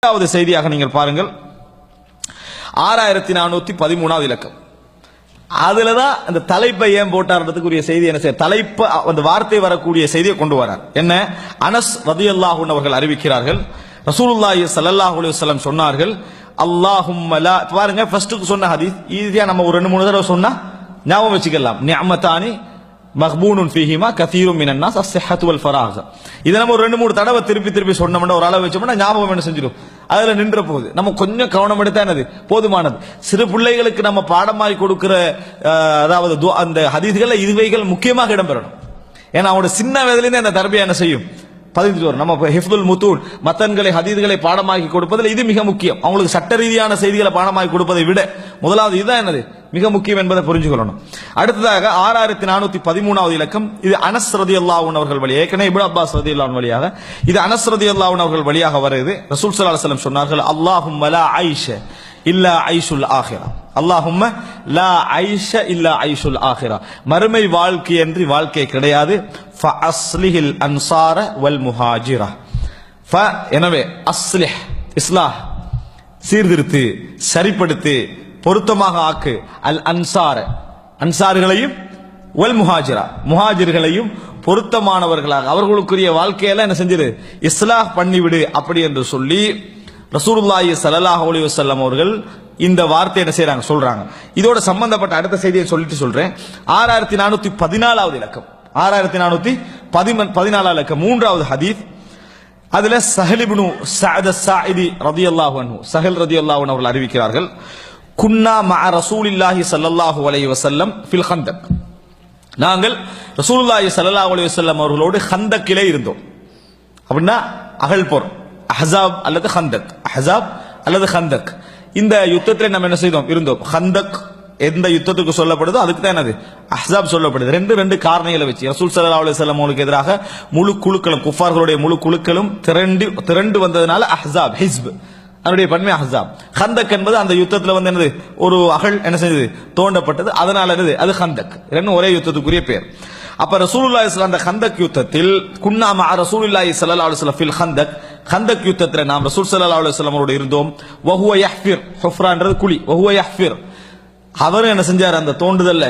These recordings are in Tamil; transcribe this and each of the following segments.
இரண்டாவது செய்தியாக நீங்கள் பாருங்கள். ஆறாயிரத்தி நானூத்தி பதிமூணாவது இலக்கம். அதுலதான் அந்த தலைப்பை ஏன் போட்டார்ன்றதுக்குரிய செய்தி என்ன செய்ய தலைப்பு அந்த வார்த்தை வரக்கூடிய செய்தியை கொண்டு வரார். என்ன? அனஸ் ரதியல்லாஹூன் அவர்கள் அறிவிக்கிறார்கள். ரசூலுல்லாஹி ஸல்லல்லாஹு அலைஹி வஸல்லம் சொன்னார்கள் அல்லாஹும் பாருங்க ஃபர்ஸ்ட்டுக்கு சொன்ன ஹதீஸ் ஈஸியா நம்ம ஒரு ரெண்டு மூணு தடவை சொன்னா ஞாபகம் வச்சுக்கலாம். நியமத்தானி மஹ்பூனுன் ஃபீஹிமா கதீரும் மினன் நாஸ் அஸ்ஸஹத்து வல் ஃபராக் இதை நம்ம ஒரு ரெண்டு மூணு தடவை திருப்பி திருப்பி சொன்னோம்னா ஒரு அளவு வச்சோம்னா ஞாபகம் என்ன செஞ்சிடும்? அதுல நின்ற போகுது. நம்ம கொஞ்சம் கவனம் எடுத்தா என்னது? போதுமானது. சிறு பிள்ளைகளுக்கு நம்ம பாடமாய் கொடுக்கிற அதாவது அந்த ஹதீதுகளில் இதுவைகள் முக்கியமாக இடம்பெறணும். ஏன்னா அவனோட சின்ன வயதுலேருந்து அந்த தரபியா என்ன செய்யும்? பதிந்து வரும். நம்ம ஹிஃபுல் முத்தூன் மத்தன்களை ஹதீதுகளை பாடமாக்கி கொடுப்பதில் இது மிக முக்கியம். அவங்களுக்கு சட்ட ரீதியான செய்திகளை பாடமாக்கி கொடுப்பதை விட முதலாவது இதுதான் என்னது? மிக முக்கியம் என்பதை புரிஞ்சுக்கொள்ளணும். அடுத்ததாக ஆறாயிரத்தி நானூத்தி பதிமூணாவது இலக்கம். இது அனஸ் ரதி அவர்கள் வழியாக ஏற்கனவே இப்னு அப்பாஸ் ரதி அல்லாவின் வழியாக இது அனஸ் ரதி அவர்கள் வழியாக வருது ரசூல் ஸல்லல்லாஹு அலைஹி சொன்னார்கள் அல்லாஹும் லா ஐஷ இல்லா ஐஷுல் ஆஹிரா அல்லாஹும் லா ஐஷ இல்லா ஐஷுல் ஆஹிரா மறுமை வாழ்க்கை என்று வாழ்க்கை கிடையாது. அஸ்லிஹில் அன்சார வல் முஹாஜிரா. ஃப எனவே அஸ்லிஹ் இஸ்லாஹ் சீர்திருத்து சரிப்படுத்து பொருத்தமாக ஆக்கு. அல் அன்சார். அன்சார்களையும் வல் முஹாஜிரா. முஹாஜிர்களையும் பொருத்தமானவர்களாக. அவர்களுக்குரிய வாழ்க்கையெல்லாம் என்ன செஞ்சிரு? இஸ்லாஹ் பண்ணிவிடு அப்படி என்று சொல்லி ரசூலுல்லாஹி ஸல்லல்லாஹு அலி வசல்லம் அவர்கள் இந்த வார்த்தை என்ன செய்யறாங்க சொல்றாங்க. இதோட சம்பந்தப்பட்ட அடுத்த செய்தியை சொல்லிட்டு சொல்றேன். ஆறாயிரத்தி நானூத்தி பதினாலாவது இலக்கம். ஆறாயிரத்தி நானூத்தி பதிம- பதினாலாவது இலக்கம். மூன்றாவது ஹதீஸ். அதுல சஹலிபுனு இப்னு சஅத் சாயிதி ரதியல்லாஹு அன்ஹு சஹல் ரதி அல்லாஹன் அவர்கள் அறிவிக்கிறார்கள். குன்னா மா ரசூலில்லாஹி ஸல்லல்லாஹு அலைஹி வசல்லம் ஃபில் ஹந்தக் நாங்கள் ரசூலுல்லாஹி ஸல்லல்லாஹு அலைஹி வசல்லம் அவர்களோடு ஹந்தக்கிலே இருந்தோம். அப்படின்னா அகல் போர் அஹசாப் அல்லது ஹந்தக் அஹசாப் அல்லது ஹந்தக் இந்த யுத்தத்தில் நம்ம என்ன செய்தோம்? இருந்தோம். ஹந்தக் எந்த யுத்தத்துக்கு சொல்லப்படுதோ அதுக்கு தான் என்னது? அஹாப் சொல்லப்படுது. ரெண்டு ரெண்டு காரணிகளை வச்சு. ரசூல் சல்லா அலைஹி வஸல்லம் அவங்களுக்கு எதிராக முழு குழுக்களும் குஃபார்களுடைய முழு குழுக்களும் திரண்டு திரண்டு வந்ததுனால அஹாப் ஹிஸ்ப். அதனுடைய பன்மை ஹசாப் ஹந்தக் என்பது அந்த யுத்தத்தில் வந்து என்னது? ஒரு அகல் என்ன செஞ்சது தோண்டப்பட்டது. அதனால என்னது? அது ஹந்தக் ரெண்டும் ஒரே யுத்தத்துக்குரிய பேர். அப்ப ரசூலுல்லா அந்த ஹந்தக் யுத்தத்தில் குன்னாமா ரசூலுல்லாஹி ஸல்லல்லாஹு அலைஹி ஃபில் ஹந்தக் ஹந்தக் யுத்தத்தில் நாம் ரசூல் சல்லா அலுவலம் அவரோடு இருந்தோம். வஹுவ யஹ்ஃபிர். ஹுஃப்ரான்றது குழி. வஹுவ யஹ்ஃபிர். அவரும் என்ன செஞ்சார்? அந்த தோண்டுதல்ல.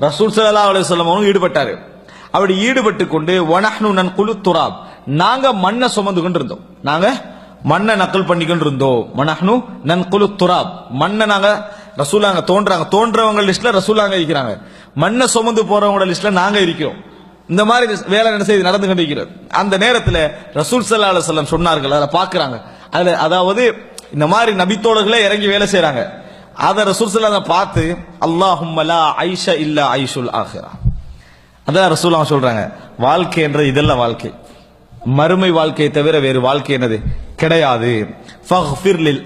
ரசூல் சல்லா அலுவலம் அவரும் ஈடுபட்டார். அப்படி ஈடுபட்டு கொண்டு வனஹ்னு நன்குலு துராப். நாங்க மண்ணை சுமந்து கொண்டு இருந்தோம் நாங்க மண்ணை நக்கல் பண்ணிக்கிட்டு இருந்தோம். மனஹ்னு நன்குலு துராப். மண்ணை நாங்க ரசூலாங்க தோன்றாங்க. தோன்றவங்க லிஸ்ட்ல ரசூலாங்க இருக்கிறாங்க. மண்ணை சுமந்து போறவங்களோட லிஸ்ட்ல நாங்க இருக்கிறோம். இந்த மாதிரி வேலை என்ன செய்து நடந்து கொண்டிருக்கிறது அந்த நேரத்தில் ரசூல் சல்லா அலுவலம் சொன்னார்கள். அதை பார்க்குறாங்க. அதில் அதாவது இந்த மாதிரி நபித்தோழர்களே இறங்கி வேலை செய்கிறாங்க அதை ரசூல் சல்லா பார்த்து அல்லாஹும்மலா ஐஷா இல்லா ஐஷுல் ஆஹிரா. அதான் ரசூலா சொல்கிறாங்க வாழ்க்கை என்ற இதெல்லாம் வாழ்க்கை. மறுமை வாழ்க்கையை தவிர வேறு வாழ்க்கை என்னது? கிடையாது.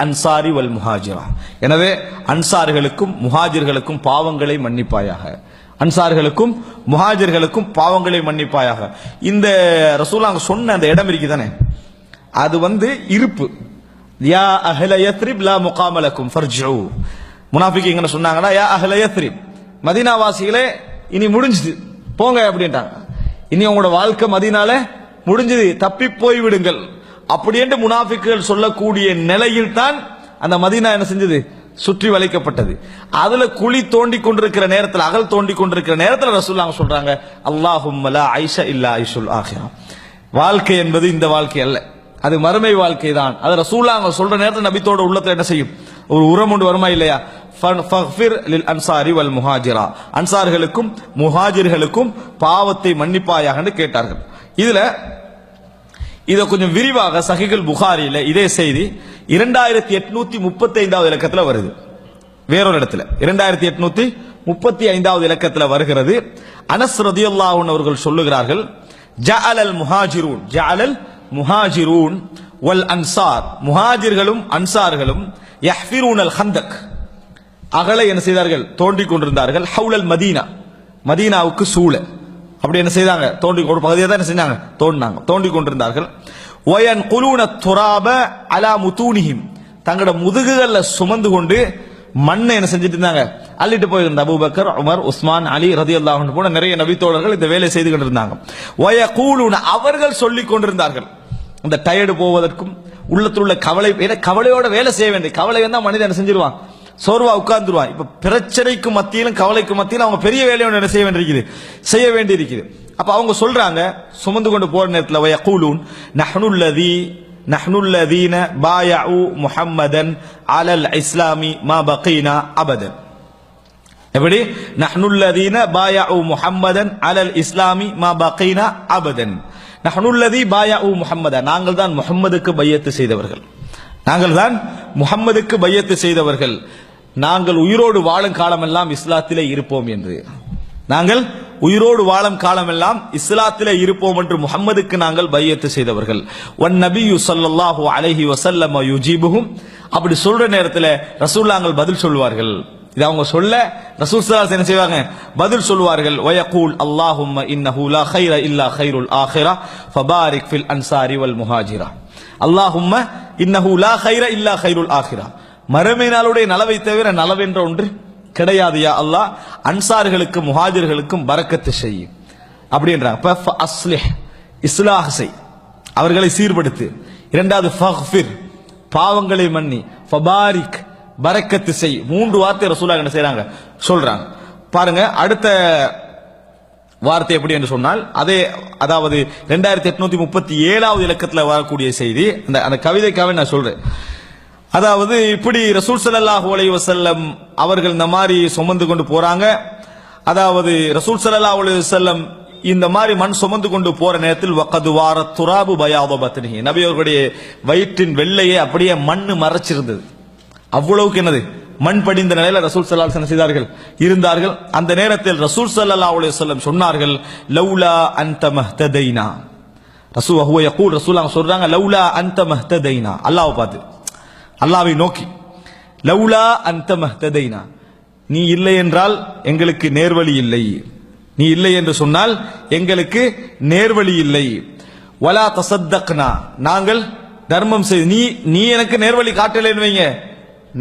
அன்சாரி வல் முஹாஜிரா எனவே அன்சார்களுக்கும் முஹாஜிர்களுக்கும் பாவங்களை மன்னிப்பாயாக. அன்சார்களுக்கும் முஹாஜிர்களுக்கும் பாவங்களை மன்னிப்பாயாக. இந்த ரசூலா அங்க சொன்ன அந்த இடம் இருக்குதானே அது வந்து இருப்பு. யா அஹ்ல யத்ரிப் லா முகாமலக்கும் ஃபர்ஜூ. முனாஃபிக் சொன்னாங்கன்னா யா அஹ்ல யத்ரிப். மதீனாவாசிகளே இனி முடிஞ்சுது. போங்க அப்படின்ட்டாங்க. இனி உங்களோட வாழ்க்கை மதினால முடிஞ்சது. தப்பி போய் விடுங்கள் அப்படி என்று முனாஃபிக்குகள் சொல்லக்கூடிய நிலையில் தான் அந்த மதீனா என்ன செஞ்சது? சுற்றி வளைக்கப்பட்டது. அதுல குழி தோண்டி கொண்டிருக்கிற நேரத்தில் அகல் தோண்டி கொண்டிருக்கிற நேரத்தில் ரசூல்லாங்க சொல்றாங்க அல்லாஹும் ஐஷ இல்லா ஐஷுல் ஆஹிரா. வாழ்க்கை என்பது இந்த வாழ்க்கை அல்ல. அது மறுமை வாழ்க்கை தான். அது ரசூல்லாங்க சொல்ற நேரத்தில் நபித்தோட உள்ளத்தை என்ன செய்யும்? ஒரு உரம் ஒன்று வருமா இல்லையா? ஃபன்- லில் அன்சாரி வல் முஹாஜிரா. அன்சார்களுக்கும் முஹாஜிர்களுக்கும் பாவத்தை மன்னிப்பாயாக கேட்டார்கள். இதுல இதை கொஞ்சம் விரிவாக சஹிகுல் புகாரியில இதே செய்தி இரண்டாயிரத்தி எட்நூத்தி முப்பத்தி ஐந்தாவது இலக்கத்துல வருது. வேறொரு இடத்துல. இரண்டாயிரத்தி எட்நூத்தி முப்பத்தி ஐந்தாவது இலக்கத்துல வருகிறது. அனஸ் ரதியுல்லாஹு அவர்கள் சொல்லுகிறார்கள் ஜஅலல் முஹாஜிரூன் ஜஅலல் முஹாஜிரூன் வல் அன்சார். முஹாஜிர்களும் அன்சார்களும் யஹ்ஃபிரூன் அல் ஹந்தக். அகலை என்ன செய்தார்கள்? தோண்டிக் கொண்டிருந்தார்கள். ஹவுலல் மதீனா. மதீனாவுக்கு சூழல். அப்படி என்ன செய்தாங்க? தோண்டி ஒரு பகுதியை தான் என்ன செஞ்சாங்க தோண்டினாங்க. தோண்டி கொண்டிருந்தார்கள். ஒயன் குலூன துராப அலா முத்தூனிஹிம் தங்களோட முதுகுகள்ல சுமந்து கொண்டு மண்ணை என்ன செஞ்சுட்டு இருந்தாங்க? அள்ளிட்டு போயிருந்த அபூபக்கர் உமர் உஸ்மான் அலி ரதி அல்லாஹ் போன நிறைய நபித்தோழர்கள் இந்த வேலை செய்து கொண்டிருந்தாங்க. ஒய கூலுன அவர்கள் சொல்லிக் கொண்டிருந்தார்கள். இந்த டயர்டு போவதற்கும் உள்ளத்தில் உள்ள கவலை ஏன்னா கவலையோட வேலை செய்ய வேண்டிய கவலை வந்தா மனிதன் செஞ்சிருவான்? சோர்வா உட்கார்ந்துருவான். இப்ப பிரச்சனைக்கு மத்தியிலும் கவலைக்கு மத்தியிலும் அவங்க பெரிய வேலையை ஒன்று என்ன செய்ய வேண்டியிருக்குது? செய்ய வேண்டி இருக்குது அப்ப அவங்க சொல்றாங்க சுமந்து கொண்டு போற நேரத்தில் வய கூலூன் நஹ்னுல்லதி நஹ்னுல்லதீன பாயஉ முஹம்மதன் அலல் இஸ்லாமி மா பகீனா அபதன். எப்படி? நஹ்னுல்லதீன பாயஉ முஹம்மதன் அலல் இஸ்லாமி மா பகீனா அபதன். நஹ்னுல்லதி பாயஉ முஹம்மதா? நாங்கள் தான் முஹம்மதுக்கு பையத்து செய்தவர்கள். நாங்கள் தான் முகம்மதுக்கு பையத்து செய்தவர்கள். நாங்கள் உயிரோடு வாழும் காலமெல்லாம் இஸ்லாத்திலே இருப்போம் என்று. நாங்கள் உயிரோடு வாழும் காலமெல்லாம் இஸ்லாத்திலே இருப்போம் என்று முகம்மதுக்கு நாங்கள் பையத்து செய்தவர்கள். ஒன் நபியு சல்லாஹூ அலஹி வசல்லம் யுஜீபுகும் அப்படி சொல்ற நேரத்தில் ரசூல்லாங்கள் பதில் சொல்வார்கள். இது அவங்க சொல்ல ரசூல் சலாஸ் என்ன செய்வாங்க? பதில் சொல்வார்கள். வயகூல் அல்லாஹும் இன்ன லா ஹைர இல்லா ஹைருல் ஆஹிரா ஃபபாரிக் ஃபில் அன்சாரி வல் முஹாஜிரா. அல்லாஹும் இன்ன லா ஹைர இல்லா ஹைருல் ஆஹிரா மறுமை நாளுடைய நலவை தவிர நலவென்ற ஒன்று கிடையாது யா அல்லாஹ். அன்சார்களுக்கும் முஹாஜிர்களுக்கும் பறக்கத்து செய்யும் அப்படின்றாங்க. ஃப இஸ்லாஹ் செய். அவர்களை சீர்படுத்து. இரண்டாவது ஃபஹ்ஃபிர் பாவங்களை மன்னி. ஃபபாரிக் பரக்கத்து செய். மூன்று வார்த்தை ரசூலாக என்ன செய்கிறாங்க சொல்றாங்க. பாருங்க அடுத்த வார்த்தை எப்படி என்று சொன்னால் அதே அதாவது ரெண்டாயிரத்தி எட்நூத்தி முப்பத்தி ஏழாவது இலக்கத்தில் வரக்கூடிய செய்தி அந்த அந்த கவிதைக்காக நான் சொல்றேன். அதாவது இப்படி ரசூல் ஸல்லல்லாஹு அலை வசல்லம் அவர்கள் இந்த மாதிரி சுமந்து கொண்டு போறாங்க. அதாவது ரசூல் ஸல்லல்லாஹு அலி வசல்லம் இந்த மாதிரி மண் சுமந்து கொண்டு போற நேரத்தில் வக்கது வார துராபு பயாத பத்னிஹி. நபி அவர்களுடைய வயிற்றின் வெள்ளையே அப்படியே மண் மறைச்சிருந்தது. அவ்வளவுக்கு என்னது? மண் படிந்த நிலையில ரசூல் சல்லா அலைஹி செய்தார்கள்? இருந்தார்கள். அந்த நேரத்தில் ரசூல் சல்லா அலி வஸல்லம் சொன்னார்கள் லௌலா அன்த மஹ்ததைனா. ரசூ ஹுவ யகூல் ரசூல் அவங்க சொல்றாங்க லவ்லா அன்த மஹ்ததைனா. அல்லாவை பார்த்து. அல்லாவை நோக்கி லவுலா அந்த மஹ்ததைனா நீ இல்லை என்றால் எங்களுக்கு நேர்வழி இல்லை. நீ இல்லை என்று சொன்னால் எங்களுக்கு நேர்வழி இல்லை. வலா தசத்தக்னா நாங்கள் தர்மம் செய்து நீ நீ எனக்கு நேர்வழி காட்டலைன்னு வைங்க.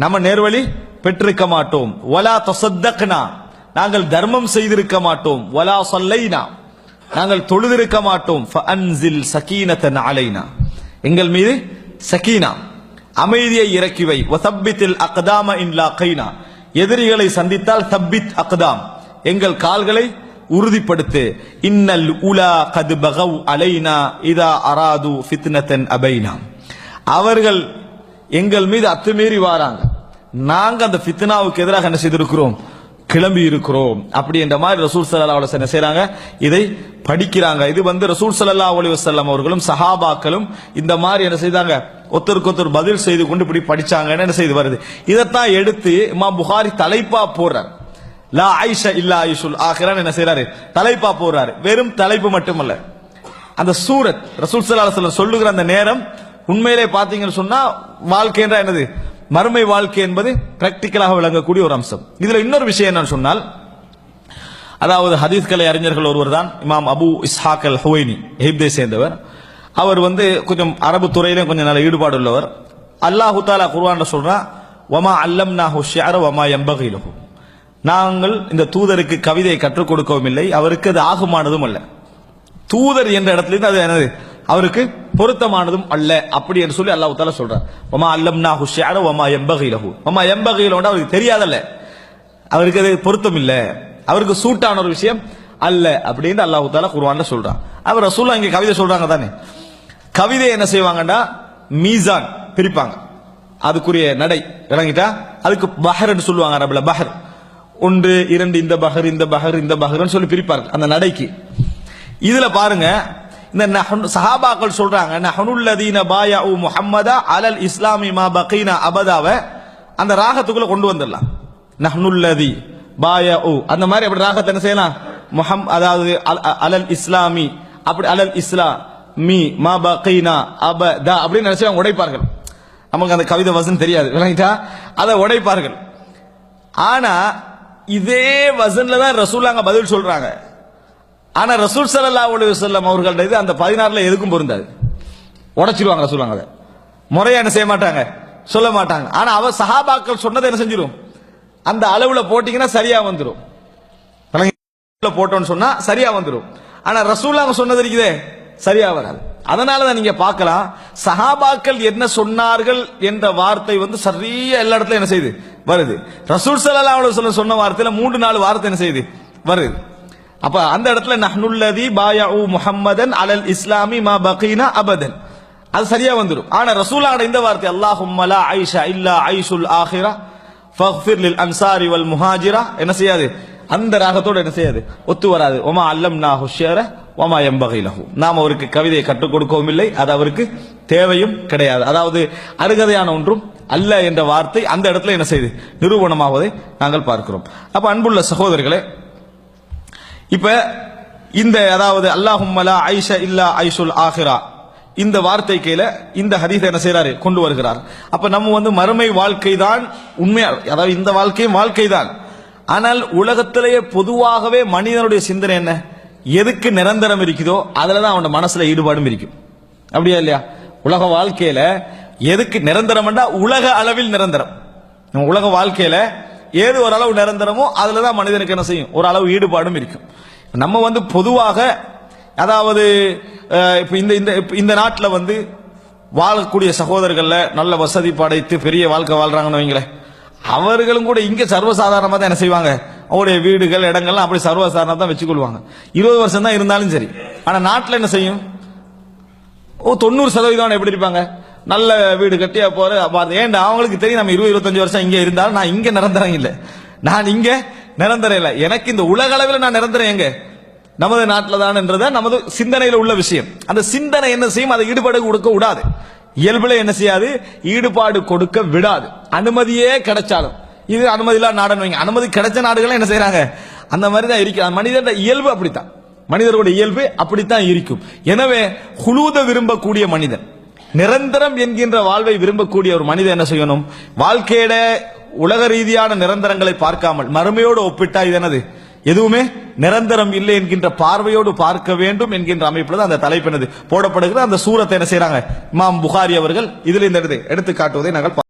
நம்ம நேர்வழி பெற்றிருக்க மாட்டோம். வலா தசத்தக்னா நாங்கள் தர்மம் செய்திருக்க மாட்டோம். வலா சொல்லைனா நாங்கள் தொழுதிருக்க மாட்டோம். ஃபஅன்சில் சகீனத்தன் அலைனா எங்கள் மீது சகீனா. அமைதியை இறக்கி வை வசப்பித்தில் அக்தாம இன் கைனா எதிரிகளை சந்தித்தால் சப்பித் அக்தாம். எங்கள் கால்களை உறுதிப்படுத்து. இன்னல் உலா கது பகவ் அலைனா இதா அராது ஃபித்னத்தன் அபைனா. அவர்கள் எங்கள் மீது அத்துமீறி வாராங்க. நாங்க அந்த ஃபித்னாவுக்கு எதிராக என்ன செய்திருக்கிறோம்? கிளம்பி இருக்கிறோம். அப்படி என்ற மாதிரி ரசூல் சல்லா என்ன செய்யறாங்க இதை படிக்கிறாங்க. இது வந்து ரசூல் சல்லா அலி வசல்லம் அவர்களும் சஹாபாக்களும் இந்த மாதிரி என்ன செய்தாங்க? ஒருத்தருக்கு ஒருத்தர் பதில் செய்து கொண்டு இப்படி படிச்சாங்கன்னு என்ன செய்து வருது? இதைத்தான் எடுத்து இமா புகாரி தலைப்பா போடுறார். லா ஐஷா இல்லா ஐஷுல் ஆகிறான் என்ன செய்றாரு? தலைப்பா போடுறாரு. வெறும் தலைப்பு மட்டுமல்ல. அந்த சூரத் ரசூல் சல்லா சொல்லுகிற அந்த நேரம் உண்மையிலே பாத்தீங்கன்னு சொன்னா வாழ்க்கை என்றா என்னது? மறுமை வாழ்க்கை என்பது பிராக்டிக்கலாக விளங்கக்கூடிய ஒரு அம்சம். இதுல இன்னொரு விஷயம் என்னன்னு சொன்னால் அதாவது ஹதீஸ் கலை அறிஞர்கள் ஒருவர் தான் இமாம் அபு இஸ்ஹாக் அல் ஹுவைனி எகிப்தை சேர்ந்தவர். அவர் வந்து கொஞ்சம் அரபு துறையிலும் கொஞ்சம் நல்ல ஈடுபாடு உள்ளவர். அல்லாஹு தாலா குர்வான் சொல்றா வமா நா ஷிஅர வமா யம்பகிலஹு நாங்கள் இந்த தூதருக்கு கவிதையை கற்றுக் கொடுக்கவும் இல்லை அவருக்கு அது ஆகுமானதும் அல்ல. தூதர் என்ற இடத்துல இருந்து அது என்னது? அவருக்கு பொருத்தமானதும் அல்ல அப்படி என்று சொல்லி அல்லாஹ் தால சொல்றார். ஒமா அல்லம்னா ஹுஷியார ஒமா எம்பகிலஹு ஒமா எம்பகையிலோட அவருக்கு தெரியாதல்ல. அவருக்கு அது பொருத்தம் இல்லை. அவருக்கு சூட்டான ஒரு விஷயம் அல்ல அப்படின்னு அல்லாஹு தாலா குர்ஆன்ல சொல்றான். அவர் ரசூல்லா இங்க கவிதை சொல்றாங்க தானே? கவிதை என்ன செய்வாங்கன்னா மீசான் பிரிப்பாங்க. அதுக்குரிய நடை இறங்கிட்டா அதுக்கு பஹர்னு சொல்லுவாங்க அரபுல பஹர். ஒன்று இரண்டு இந்த பஹர் இந்த பஹர் இந்த பஹர்னு சொல்லி பிரிப்பாங்க அந்த நடைக்கு. இதுல பாருங்க இந்த நஹன் சஹாபாக்கள் சொல்றாங்க நஹனுல்லதீன உ முஹம்மதா அலல் இஸ்லாமி மா பகீனா அபதாவ. அந்த ராகத்துக்குள்ள கொண்டு வந்துடலாம். நஹனுல்லதி பாயா உ அந்த மாதிரி அப்படி ராகத்தை என்ன செய்யலாம்? முஹம் அதாவது அ- அலல் இஸ்லாமி அப்படி அலல் இஸ்லா மீ மா பகீனா அபதா அப்படின்னு நினைச்சு அவங்க உடைப்பார்கள். நமக்கு அந்த கவிதை வசன் தெரியாது விளங்கிட்டா அதை உடைப்பார்கள். ஆனா இதே வசன்ல தான் ரசூலாங்க பதில் சொல்றாங்க. ஆனா ரசூல் சல்லா அலைஹி வஸல்லம் அவர்கள்ட்ட இது அந்த பதினாறுல எதுக்கும் பொருந்தாது. உடச்சிருவாங்க ரசூலாங்க அதை. முறையா என்ன செய்ய மாட்டாங்க? சொல்ல மாட்டாங்க. ஆனா அவ சஹாபாக்கள் சொன்னதை என்ன செஞ்சிடும் அந்த அளவுல போட்டீங்கன்னா சரியா வந்துடும் போட்டோன்னு போட்டோம்னு சொன்னா சரியா வந்துடும் ஆனா ரசூலாங்க சொன்னது இருக்குதே சரியா வராது. அதனாலதான் நீங்க பார்க்கலாம் சஹாபாக்கள் என்ன சொன்னார்கள் என்ற வார்த்தை வந்து சரியா எல்லா இடத்துல என்ன செய்யுது வருது. ரசூல் சல்லா அலைஹி சொன்ன வார்த்தையில மூன்று நாலு வார்த்தை என்ன செய்யுது வருது. அப்ப அந்த இடத்துல நஹ்னுல்லதி பாயஉ முஹம்மதன் அலல் இஸ்லாமி மா பகீனா அபதன். அது சரியா வந்துடும் ஆனா ரசூலாட இந்த வார்த்தை அல்லாஹும்மலா ஐஷா இல்லா ஐஷுல் ஆஹிரா ஃபக்ஃபிர் லில் அன்சாரி வல் முஹாஜிரா என்ன செய்யாது? அந்த ராகத்தோட என்ன செய்யாது? ஒத்து வராது. ஒமா அல்லம் நா ஹுஷேர ஒமா எம்பகை லஹு. நாம் அவருக்கு கவிதையை கற்றுக் கொடுக்கவும் இல்லை. அது அவருக்கு தேவையும் கிடையாது. அதாவது அருகதையான ஒன்றும் அல்ல என்ற வார்த்தை அந்த இடத்துல என்ன செய்யுது நிரூபணமாவதை நாங்கள் பார்க்கிறோம். அப்ப அன்புள்ள சகோதரர்களே இப்ப இந்த அதாவது அல்லாஹும்மலா ஐஷ இல்லா ஐஷுல் ஆஹிரா. இந்த வார்த்தை கீழ இந்த ஹதீஸ் என்ன செய்யறாரு கொண்டு வருகிறார். அப்ப நம்ம வந்து மறுமை வாழ்க்கை தான் உண்மையா அதாவது இந்த வாழ்க்கையும் வாழ்க்கை தான் ஆனால் உலகத்திலேயே பொதுவாகவே மனிதனுடைய சிந்தனை என்ன? எதுக்கு நிரந்தரம் இருக்குதோ அதுல தான் அவனோட மனசுல ஈடுபாடும் இருக்கும். அப்படியா இல்லையா? உலக வாழ்க்கையில எதுக்கு நிரந்தரம்டா உலக அளவில் நிரந்தரம். நம்ம உலக வாழ்க்கையில ஏது ஒரு அளவு நிரந்தரமோ அதில் தான் மனிதனுக்கு என்ன செய்யும்? ஒரு அளவு ஈடுபாடும் இருக்கும். நம்ம வந்து பொதுவாக அதாவது இப்போ இந்த இந்த இந்த நாட்டில் வந்து வாழக்கூடிய சகோதரர்களில் நல்ல வசதி படைத்து பெரிய வாழ்க்கை வாழ்கிறாங்கன்னு வைங்களேன் அவர்களும் கூட இங்கே சர்வசாதாரணமாக தான் என்ன செய்வாங்க? அவருடைய வீடுகள் இடங்கள்லாம் அப்படி சர்வசாதாரணமாக தான் வச்சுக்கொள்வாங்க. இருபது வருஷம் தான் இருந்தாலும் சரி. ஆனால் நாட்டில் என்ன செய்யும்? ஓ தொண்ணூறு சதவீதம் எப்படி இருப்பாங்க? நல்ல வீடு கட்டியா போற ஏன்டா அவங்களுக்கு தெரியும் நம்ம இருபது இருபத்தஞ்சு வருஷம் இங்க இருந்தாலும் நான் இங்க நிரந்தரம் இல்லை. நான் இங்க நிரந்தரம் இல்லை. எனக்கு இந்த உலக அளவில் நான் நிரந்தரம் எங்க? நமது நாட்டில் தான்ன்றத நமது சிந்தனையில் உள்ள விஷயம். அந்த சிந்தனை என்ன செய்யும்? அதை ஈடுபாடு கொடுக்க விடாது. இயல்புல என்ன செய்யாது? ஈடுபாடு கொடுக்க விடாது. அனுமதியே கிடைச்சாலும். இது அனுமதி இல்லாத நாடுன்னு வைங்க. அனுமதி கிடைச்ச நாடுகள் என்ன செய்யறாங்க அந்த மாதிரி தான் இருக்கு மனிதன் இயல்பு அப்படித்தான். மனிதருடைய இயல்பு அப்படித்தான் இருக்கும். எனவே குழுத விரும்பக்கூடிய மனிதன் நிரந்தரம் என்கின்ற வாழ்வை விரும்பக்கூடிய ஒரு மனிதன் என்ன செய்யணும்? வாழ்க்கையில உலக ரீதியான நிரந்தரங்களை பார்க்காமல் மறுமையோடு ஒப்பிட்டா இது என்னது? எதுவுமே நிரந்தரம் இல்லை என்கின்ற பார்வையோடு பார்க்க வேண்டும் என்கின்ற அமைப்புல தான் அந்த தலைப்பினது போடப்படுகிற போடப்படுகிறது அந்த சூரத்தை என்ன செய்யறாங்க இமாம் புகாரி அவர்கள் இதில் இந்த எடுத்து காட்டுவதை நாங்கள்